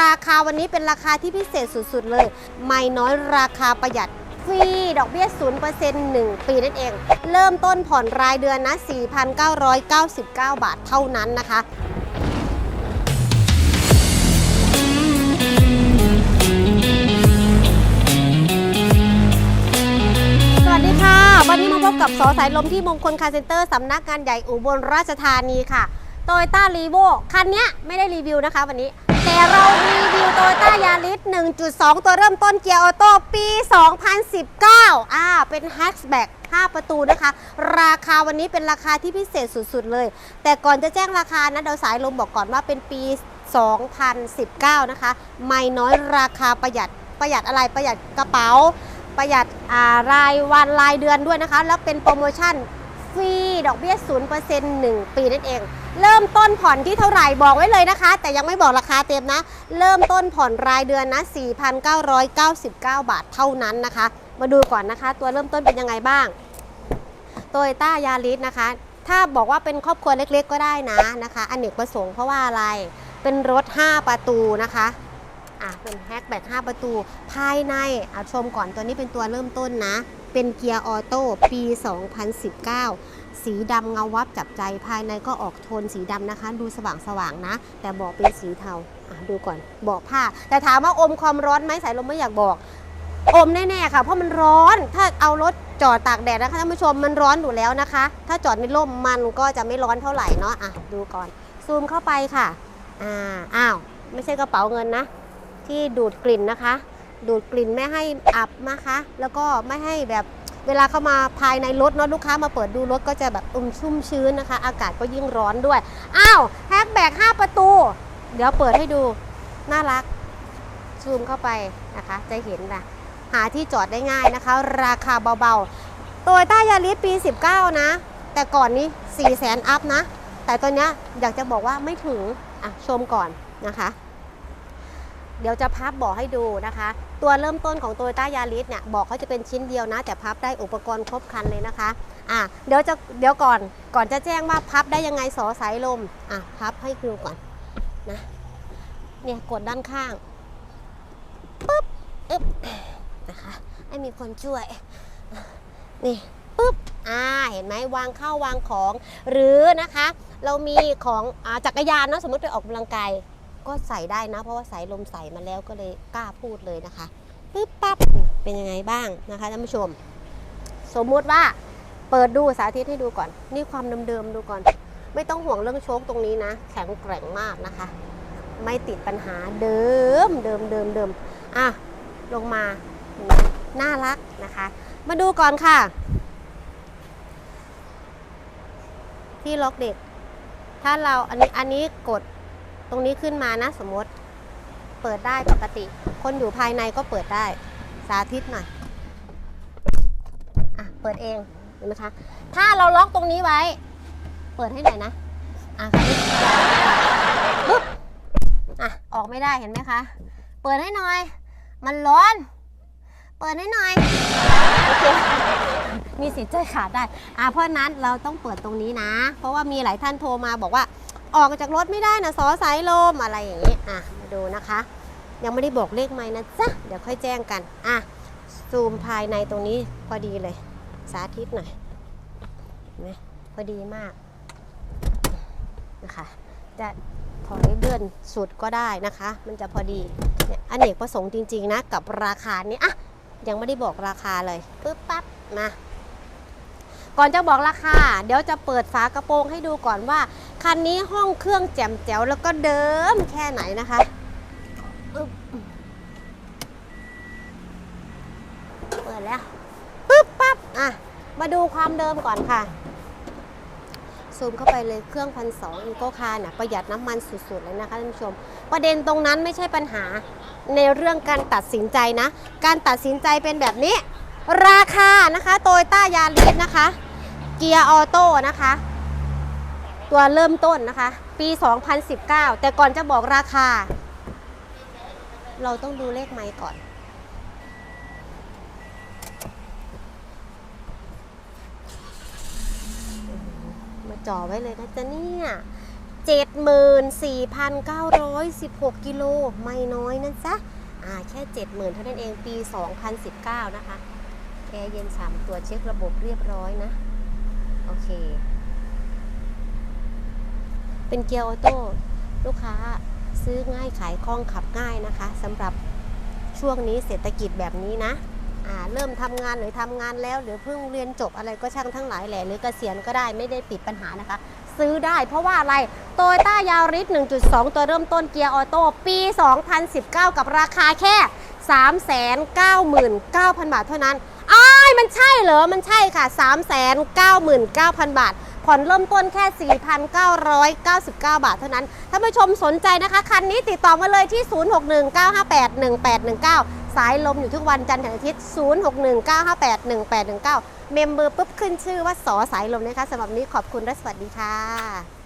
ราคาวันนี้เป็นราคาที่พิเศษสุดๆเลย ไม่น้อยราคาประหยัดฟรีดอกเบี้ย 0% 1 ปีนั่นเอง เริ่มต้นผ่อนรายเดือนนะ 4,999 บาทเท่านั้นนะคะสวัสดีค่ะ วันนี้มาพบกับสอสายลมที่มงคลคาร์เซ็นเตอร์สำนักงานใหญ่อุบลราชธานีค่ะโตโยต้ารีโวคันนี้ไม่ได้รีวิวนะคะวันนี้ เรารีวิวโตโยต้ายาริส1.2 ตัวเริ่มต้นเกียร์ออโต้ปี 2019 อ่า เป็นแฮชแบ็ก5ประตูนะคะ ราคาวันนี้เป็นราคาที่พิเศษสุดๆเลย แต่ก่อนจะแจ้งราคานะเดาสายลมบอกก่อนว่าเป็นปี 2019 นะคะ ไม่น้อยราคาประหยัดประหยัดอะไรประหยัดกระเป๋า ประหยัดอ่ารายวันรายเดือนด้วยนะคะ แล้วเป็นโปรโมชั่น ฟรี ดอกเบี้ย 0% 1 ปีนั่นเอง เริ่มต้นผ่อนที่เท่าไหร่บอกไว้เลยนะคะ แต่ยังไม่บอกราคาเต็มนะ เริ่มต้นผ่อนรายเดือนนะ 4,999 บาทเท่านั้นนะคะ มาดูก่อนนะคะ ตัวเริ่มต้นเป็นยังไงบ้างโตโยต้ายาริสนะคะ ถ้าบอกว่าเป็นครอบครัวเล็กๆ ก็ได้นะนะคะอนเนกประสงค์เพราะว่าอะไร เป็นรถ 5 ประตูนะคะอะเป็นแฮชแบ็ก5ประตู ภายในอะชมก่อนตัวนี้เป็นตัวเริ่มต้นนะ เป็นเกียร์ออโต้ปี 2019 สีดำเงาวับจับใจภายในก็ออกโทนสีดำนะคะ ดูสว่างสว่างๆนะ แต่เบอกเป็นสีเทาดูก่อนเบอกผ้า แต่ถามว่าอมความร้อนไหมสายลมไม่อยากบอก อมแน่ๆค่ะ เพราะมันร้อนถ้าเอารถจอดตากแดดนะคะท่านผู้ชมมันร้อนอยู่แล้วนะคะ ถ้าจอดในร่มมันก็จะไม่ร้อนเท่าไหร่เนาะอะดูก่อนซูมเข้าไปค่ะอ่าอ้าวไม่ใช่กระเป๋าเงินนะ ที่ดูดกลิ่นนะคะ ดูดกลิ่นไม่ให้อับนะคะ แล้วก็ไม่ให้แบบเวลาเข้ามาภายในรถเนาะลูกค้ามาเปิดดูรถก็จะแบบอุ่มชุ่มชื้นนะคะ อากาศก็ยิ่งร้อนด้วย อ้าวแฮชแบก5ประตู เดี๋ยวเปิดให้ดู น่ารัก ซูมเข้าไปนะคะ จะเห็นนะหาที่จอดได้ง่ายนะคะ ราคาเบาๆโตโยต้ายาริสปี 19 นะ แต่ก่อนนี้ 4 0 0 0 0 0 อัพนะ แต่ตอนเนี้ยอยากจะบอกว่าไม่ถึง อะ ชมก่อนนะคะ เดี๋ยวจะพับบอกให้ดูนะคะ ตัวเริ่มต้นของ t o y ยต้ายาริสเนี่ยบอกเขาจะเป็นชิ้นเดียวนะ แต่พับได้อุปกรณ์ครบครันเลยนะคะอะเดี๋ยวจะเดี๋ยวก่อนก่อนจะแจ้งว่าพับได้ยังไงสอสายลมอะพับให้ดูก่อนนะเนี่ยกดด้านข้างปุ๊บอึ๊บนะคะให้มีคนช่วย นี่ปุ๊บอ่าเห็นไหมวางเข้าวางของ หรือนะคะ เรามีของอจักรยานเนอะสมมติไปออกกำลังกาย ก็ใส่ได้นะ เพราะว่าสายลมใส่มาแล้วก็เลยกล้าพูดเลยนะคะปึ๊บปั๊บเป็นยังไงบ้างนะคะท่านผู้ชม สมมุติว่าเปิดดูสาธิตให้ดูก่อน นี่ความเดิมๆดูก่อน ไม่ต้องห่วงเรื่องโชคตรงนี้นะ แข็งแกร่งมากนะคะ ไม่ติดปัญหาเดิมเดิมเดิมเดิมอะลงมาน่ารักนะคะ มาดูก่อนค่ะ ที่ล็อกเด็ก ถ้าเราอันนี้อันนี้กด ตรงนี้ขึ้นมานะสมมติ เปิดได้ปกติ คนอยู่ภายในก็เปิดได้สาธิตหน่อยอะเปิดเองเห็นไหมคะ ถ้าเราล็อกตรงนี้ไว้ เปิดให้หน่อยนะอะปึ๊บอะออกไม่ได้เห็นไหมคะ เปิดให้หน่อย มันร้อน เปิดให้หน่อยโอเคมีสิทธิ์ใจขาดได้อะเพราะฉะนั้นเราต้องเปิดตรงนี้นะ เพราะว่ามีหลายท่านโทรมาบอกว่า ออกจากรถไม่ได้นะซอสายลมอะไรอย่างนี้อะมาดูนะคะ ยังไม่ได้บอกเลขไม่นะจ๊ะเดี๋ยวค่อยแจ้งกันอะซูมภายในตรงนี้พอดีเลย สาธิตหน่อยเห็นไหมพอดีมากนะคะจะถอยเลื่อนสุดก็ได้นะคะ มันจะพอดีเนี่ยอเนกประสงค์จริง ๆ นะ กับราคานี้อะยังไม่ได้บอกราคาเลยปึ๊บปั๊บมาก่อนจะบอกราคา เดี๋ยวจะเปิดฝากระโปรงให้ดูก่อนว่า คันนี้ห้องเครื่องแจ่มแจ๋วแล้วก็เดิมแค่ไหนนะคะเปิดแล้วปึ๊บปั๊บอะมาดูความเดิมก่อนค่ะซูมเข้าไปเลยเครื่องพันสองอีโกคาร์น่ะประหยัดน้ำมันสุดๆเลยนะคะท่านผู้ชม ประเด็นตรงนั้นไม่ใช่ปัญหาในเรื่องการตัดสินใจนะ การตัดสินใจเป็นแบบนี้ ราคานะคะโตโยต้ายาริสนะคะ เกียร์ออโต้นะคะ ตัวเริ่มต้นนะคะ ปี 2019 แต่ก่อนจะบอกราคา เราต้องดูเลขไม้ก่อน มาจ่อไว้เลยนะจ๊ะเนี่ย74,916 กิโล ไม่น้อยนั่นจ๊ะอ่าแค่ 70,000 เท่านั้นเองปี 2019 นะคะ แอร์เย็น3ตัวเช็คระบบเรียบร้อยนะ โอเค เป็นเกียร์ออโต้ลูกค้าซื้อง่ายขายคล่องขับง่ายนะคะสำหรับช่วงนี้เศรษฐกิจแบบนี้นะเริ่มทำงานหรือทำงานแล้ว หรือเพิ่งเรียนจบอะไรก็ช่างทั้งหลายแหละหรือเกษียณก็ได้ไม่ได้ปิดปัญหานะคะ ซื้อได้เพราะว่าอะไรโตโยต้ายาริส1.2 ตัวเริ่มต้นเกียร์ออโต้ปี 2019 กับราคาแค่ 399,000 บาทเท่านั้นอ้ายมันใช่เหรอ มันใช่ค่ะ 399,000 บาท ผ่อนเริ่มต้นแค่ 4,999 บาทเท่านั้น ถ้าผู้ชมสนใจนะคะ คันนี้ติดต่อมาเลยที่ 0619581819 สายลมอยู่ทุกวันจันทร์ถึงอาทิตย์ 0619581819 เมมเบอร์ปุ๊บขึ้นชื่อว่าสอสายลมนะคะสำหรับนนี้ขอบคุณและสวัสดีค่ะ